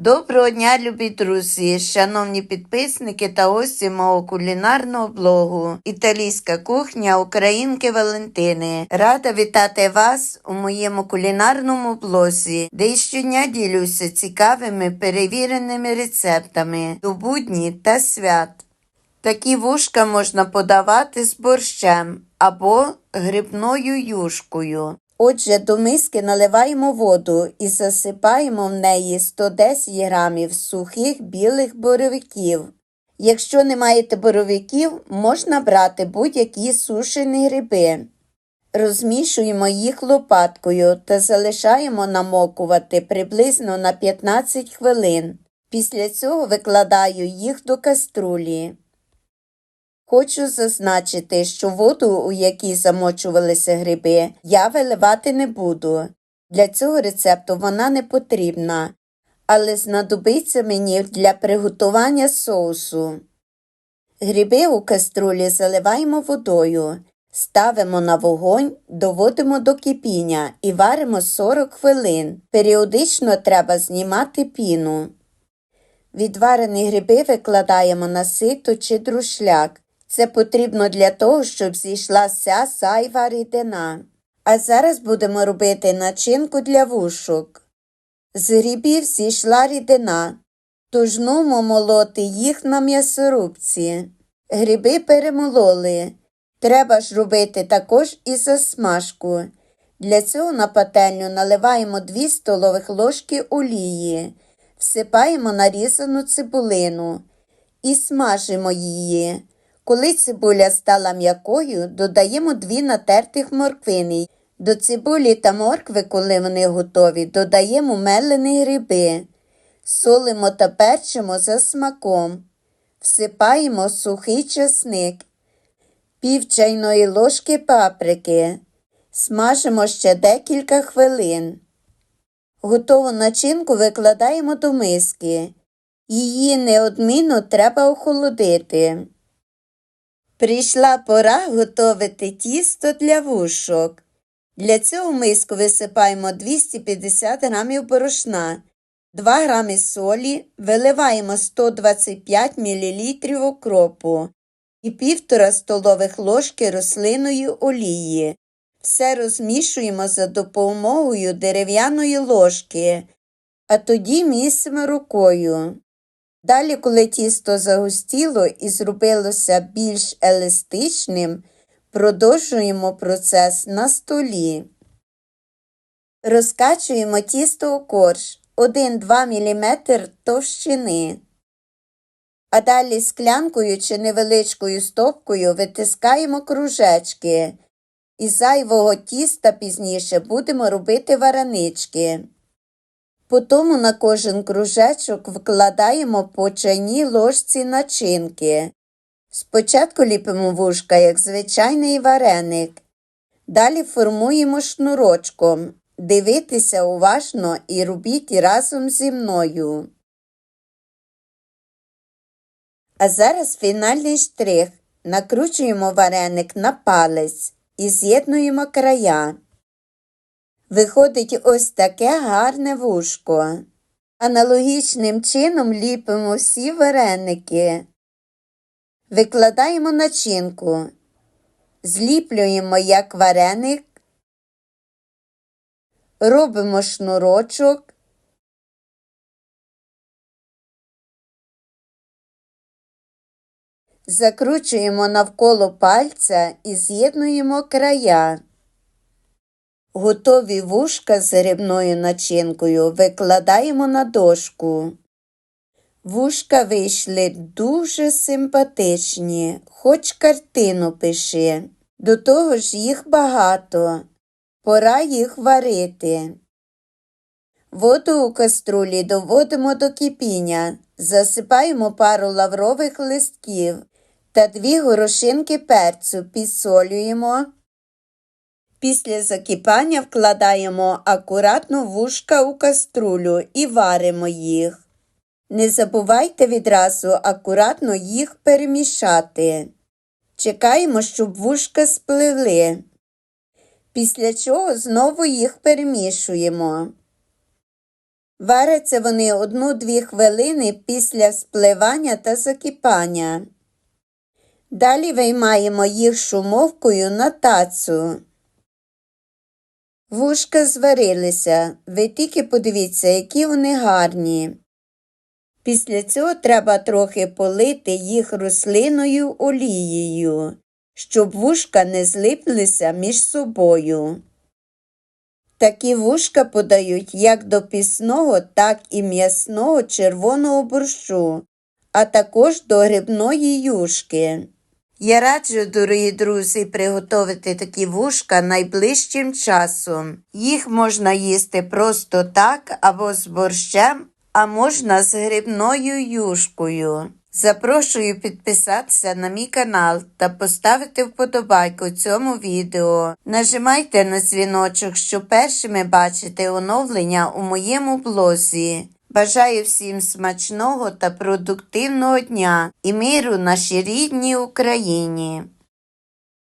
Доброго дня, любі друзі, шановні підписники та гості мого кулінарного блогу Італійська кухня Українки Валентини. Рада вітати вас у моєму кулінарному блозі, де щодня ділюся цікавими перевіреними рецептами до будні та свят. Такі вушка можна подавати з борщем або грибною юшкою. Отже, до миски наливаємо воду і засипаємо в неї 110 грамів сухих білих боровиків. Якщо не маєте боровиків, можна брати будь-які сушені гриби. Розмішуємо їх лопаткою та залишаємо намокувати приблизно на 15 хвилин. Після цього викладаю їх до каструлі. Хочу зазначити, що воду, у якій замочувалися гриби, я виливати не буду. Для цього рецепту вона не потрібна, але знадобиться мені для приготування соусу. Гриби у каструлі заливаємо водою, ставимо на вогонь, доводимо до кипіння і варимо 40 хвилин. Періодично треба знімати піну. Відварені гриби викладаємо на сито чи друшляк. Це потрібно для того, щоб зійшла вся зайва рідина. А зараз будемо робити начинку для вушок. З грибів зійшла рідина, тож нумо молоти їх на м'ясорубці. Гриби перемололи. Треба ж робити також і засмажку. Для цього на пательню наливаємо 2 столових ложки олії, всипаємо нарізану цибулину і смажимо її. Коли цибуля стала м'якою, додаємо дві натертих морквини. До цибулі та моркви, коли вони готові, додаємо мелені гриби, солимо та перчимо за смаком, всипаємо сухий чесник, пів чайної ложки паприки, смажимо ще декілька хвилин. Готову начинку викладаємо до миски. Її неодмінно треба охолодити. Прийшла пора готувати тісто для вушок. Для цього в миску висипаємо 250 г борошна, 2 г солі, виливаємо 125 мл окропу і 1,5 столових ложки рослинної олії. Все розмішуємо за допомогою дерев'яної ложки, а тоді місимо рукою. Далі, коли тісто загустіло і зробилося більш еластичним, продовжуємо процес на столі. Розкачуємо тісто у корж 1-2 мм товщини. А далі склянкою чи невеличкою стопкою витискаємо кружечки. Із зайвого тіста пізніше будемо робити варанички. Потім на кожен кружечок вкладаємо по чайній ложці начинки. Спочатку ліпимо вушка, як звичайний вареник. Далі формуємо шнурочком. Дивитися уважно і робіть разом зі мною. А зараз фінальний штрих. Накручуємо вареник на палець і з'єднуємо края. Виходить ось таке гарне вушко. Аналогічним чином ліпимо всі вареники. Викладаємо начинку. Зліплюємо як вареник. Робимо шнурочок. Закручуємо навколо пальця і з'єднуємо края. Готові вушка з грибною начинкою викладаємо на дошку. Вушка вийшли дуже симпатичні, хоч картину пиши. До того ж їх багато. Пора їх варити. Воду у каструлі доводимо до кипіння, засипаємо пару лаврових листків та дві горошинки перцю підсолюємо. Після закипання вкладаємо акуратно вушка у каструлю і варимо їх. Не забувайте відразу акуратно їх перемішати. Чекаємо, щоб вушка спливли. Після чого знову їх перемішуємо. Варяться вони 1-2 хвилини після спливання та закипання. Далі виймаємо їх шумовкою на тацу. Вушка зварилися. Ви тільки подивіться, які вони гарні. Після цього треба трохи полити їх рослинною олією, щоб вушка не злиплися між собою. Такі вушка подають як до пісного, так і м'ясного червоного борщу, а також до грибної юшки. Я раджу, дорогі друзі, приготувати такі вушка найближчим часом. Їх можна їсти просто так або з борщем, а можна з грибною юшкою. Запрошую підписатися на мій канал та поставити вподобайку цьому відео. Нажимайте на дзвіночок, щоб першими бачити оновлення у моєму блозі. Бажаю всім смачного та продуктивного дня і миру нашій рідній Україні.